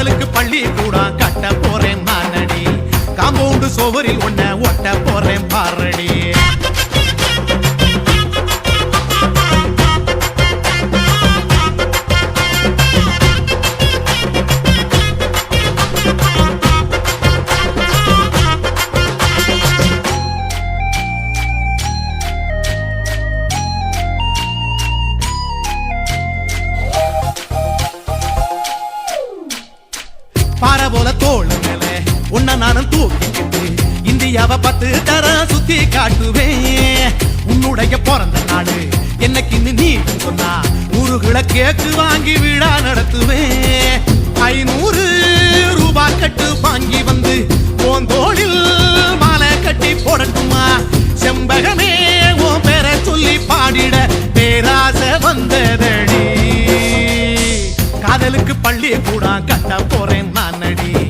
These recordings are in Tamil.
காதலுக்கு பள்ளி கூட கட்ட போறேன் நானடி காம்பவுண்டு சோவரில் ஒன்ன ஒட்ட போறேன் பாரடி. அவ பத்து தர சுத்தி காட்டுவேன். உன்னுடைய பிறந்த நாடு என்னைக்குன்னு நீ சொன்னா நூறுகளை கேக்கு வாங்கி விழா நடத்துவேன். ஐநூறு ரூபாய் கட்டு வாங்கி வந்து உன் தோளில் மாலை கட்டி போடட்டுமா? செம்பகமே உன் பேரை சொல்லி பாடிட பேராசை வந்ததடி. காதலுக்கு பள்ளி கூட கட்ட போறேன் நான் நடி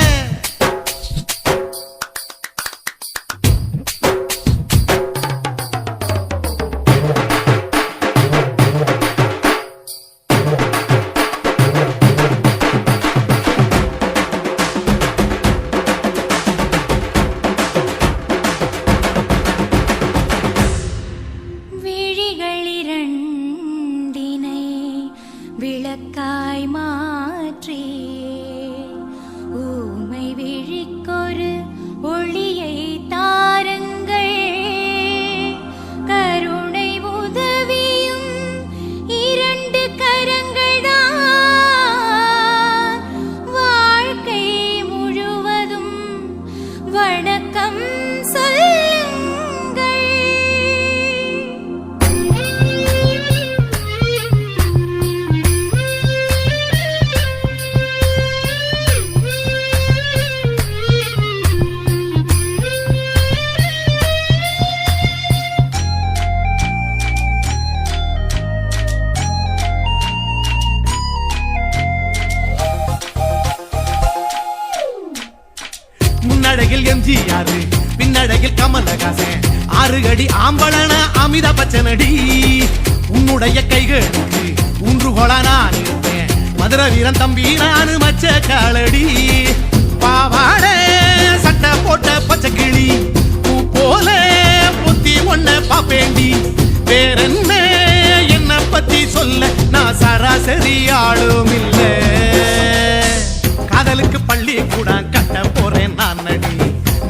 பின்னழகில் கமலஹாசன். ஆறு அடி ஆம்பளன அமிதா பச்சனடி. உன்னுடைய கைகளுக்கு ஊன்றுகோலா நான் இருப்பேன். மதுர வீரன் தம்பி நானு மச்ச காலடி. பாவாட சட்டை போட்ட பச்சை கிளி. பூ போல புத்தி ஒன்ன பாப்பேண்டி. வேறென்ன என்ன பத்தி சொல்ல நான் சராசரி ஆளும் இல்லை. காதலுக்கு பள்ளி கூடாங்க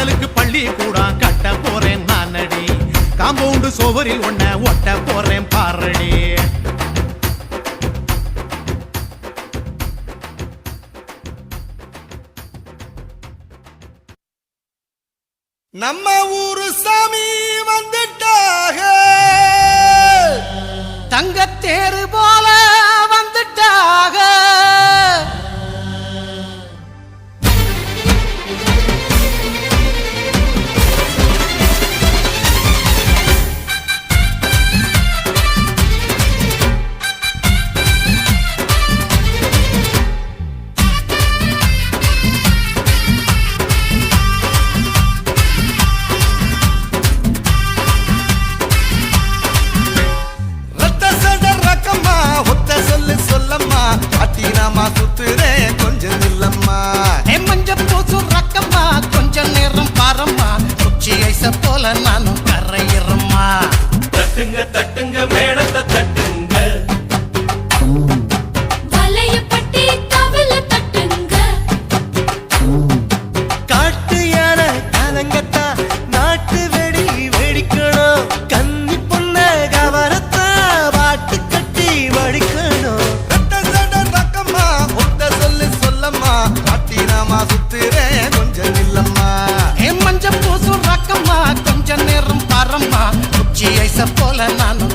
வாசலுக்கு பள்ளி கூடம் கட்ட போறேன் நானடி. காம்பவுண்டு சுவரில் ஒன்ன ஒட்ட போறேன் பாரடி. நம்ம ஊரு சாமி வந்துட்டாக. தங்கத்தேரு போல நானும் கரையிறம்மா. தட்டுங்க தட்டுங்க மேளத்தை தட்டுங்க. வலையப்பட்டி தவள தட்டுங்க. காட்டு யானை கலங்கத்தா நாட்டு வெடி வெடிக்கணும். கன்னி பொண்ண கவரத்தா வாட்டு கட்டி வடிக்கணும். ரக்கம்மா ஒத்த சொல்லு சொல்லம்மா. அட்டினாமா சுத்துறேன் கொஞ்சம் இல்லம்மா மஞ்ச பூசு ரக்கம்மா பச்சை நிறம் பாரம்மா. குச்சி ஐச போல நானும்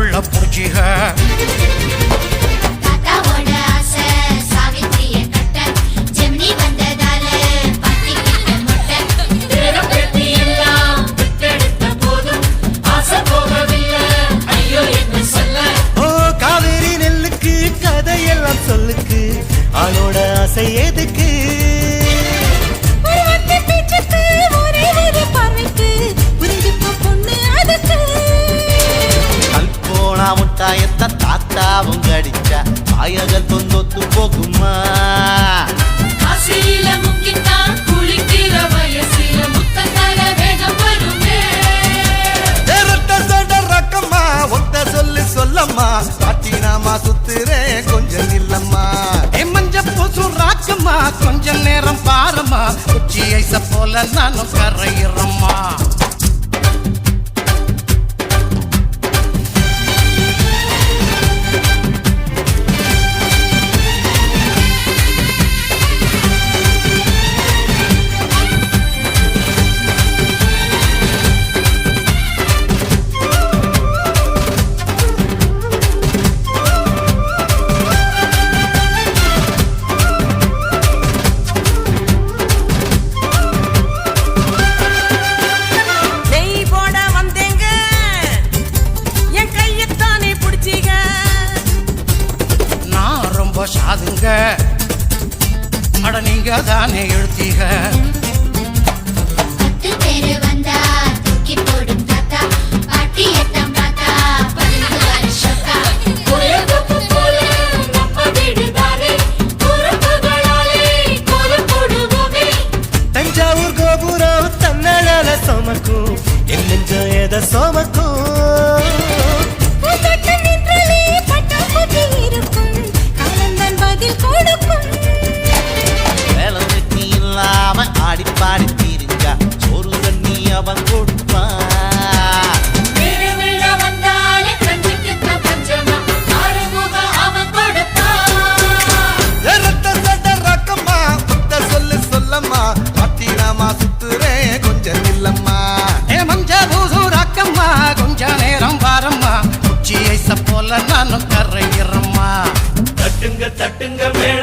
உள்ள புடிச்சிக முட்டாயத்த தாத்தாவும் கடிச்சா பாயகல் தொந்தொத்து போகுமா? ஆசையில முக்கித்தான் குளிக்கிற வயசில முத்தங்கர வேகம் வருமே. ரத்த சட ரக்கம்மா ஒத்த சொல்லு சொல்லம்மா. பாட்டினாமா சுத்துறேன் கொஞ்சம் இல்லம்மா மஞ்ச பூசு ராக்கம்மா கொஞ்ச நேரம் பாரம்மா. குச்சி ஐச போல நானும் கரையிறம்மா. பதில் கொடுக்கும். வேலை வெட்டி இல்லாம ஆடி பாடி தீருங்க ஒரு தண்ணி அவன் கொடுப்பான் நானும் கரையிறம்மா தட்டுங்க தட்டுங்க மேல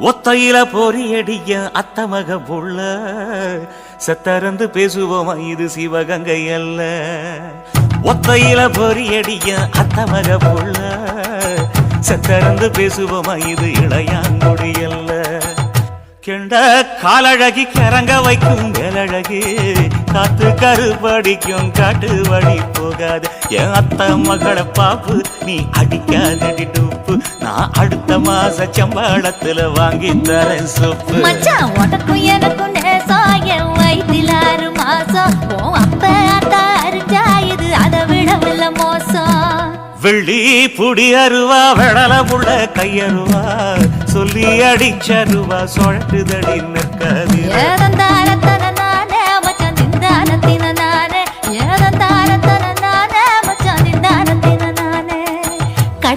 ஒத்தையில பொறியடிய அத்தமக புள்ள. செத்தறந்து பேசுவோமா இது சிவகங்கை அல்ல. ஒத்தையில பொறியடிய அத்தமக புள்ள. செத்தறந்து பேசுவோமா இது இளையாங்குடி அல்ல. கெண்ட காலழகி கரங்க வைக்கும் மேலழகி காத்து கருப்படிக்கும் காட்டு வழி போகாது. என் அத்த மகளை பாப்பு நீ அடிக்காதடி நான் அடுத்த மாச சம்பளத்துல வாங்கி தரேன் சொப்பு. மச்சான் உனக்கும் எனக்கும் என் வயிற்றில் ஆறு மாசம். உன் அப்ப அத்தா அதை விடவில்ல மோசம். வெள்ளி புடி அருவா வெடல புள்ள கையருவா சொல்லி அடிச்சருவா சொழட்டுதடி நிற்காது.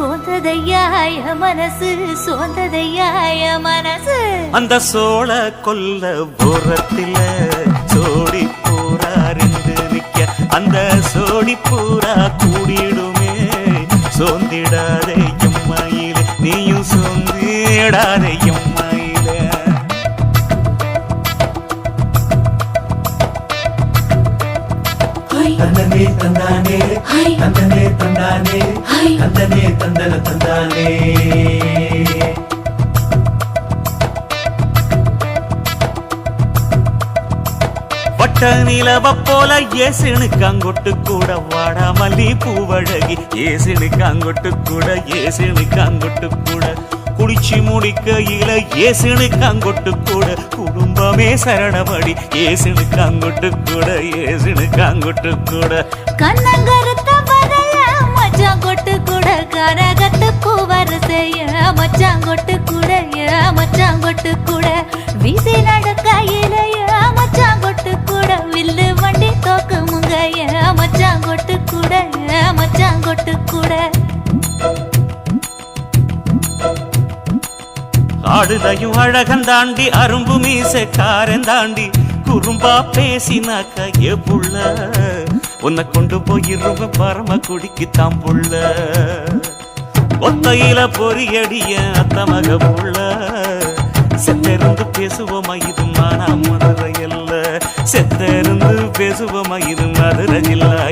சோந்ததையாய மனசு சோந்ததையாய மனசு. அந்த சோழ கொல்ல போறத்தில சோடி பூரா ரெண்டு நிக்க. அந்த சோடி பூரா கூடிடுமே சோந்திடாதே எம்மையிலே. நீயும் சோந்திடாதே எம்மையிலே தந்தனே தந்தானே. தந்தனே தந்தானே. தந்தனே தந்தன தந்தானே. வட்ட நிலவ போல ஏசினுக்கு அங்கொட்டு கூட வாடா மல்லி பூவழகி ஏசினுக்கு அங்கொட்டு கூட ஏசினுக்கு அங்கொட்டு கூட. குடிச்சு முடிக்கையில ஏசினுக்கு அங்கொட்டு கூட. குடும்பமே சரணமடி. ஏசினுக்கு அங்கொட்டு கூட ஏசினுக்கு அங்கொட்டு கூட. கண்ணங்கருத்த வரைய மச்சாங்கொட்டு கூட. கரகத்து கூவரசைய செய்ய மச்சாங்கொட்டு கூட மச்சாங்கொட்டு கூட. வீசி நடக்கையில ஏ மச்சான் கூட. வில்லு வண்டி தோக்கு முங்கைய மச்சாங்கொட்டு கூட மச்சாங்கொட்டு கூட. ஆடுதையும் அழகன் தாண்டி அரும்பு மீசக்காரன் தாண்டி குறும்பா பேசினாக்க ஏ புள்ள உன்னை கொண்டு போயிருவ பரம குடிக்குத்தான் புள்ள. ஒத்தையில பொறியடிய அத்தமக புள்ள. செத்திருந்து பேசுவோமா இது மானா மதுரை அல்ல. செத்திருந்து பேசுவோமா இது மதுரை ஜில்லா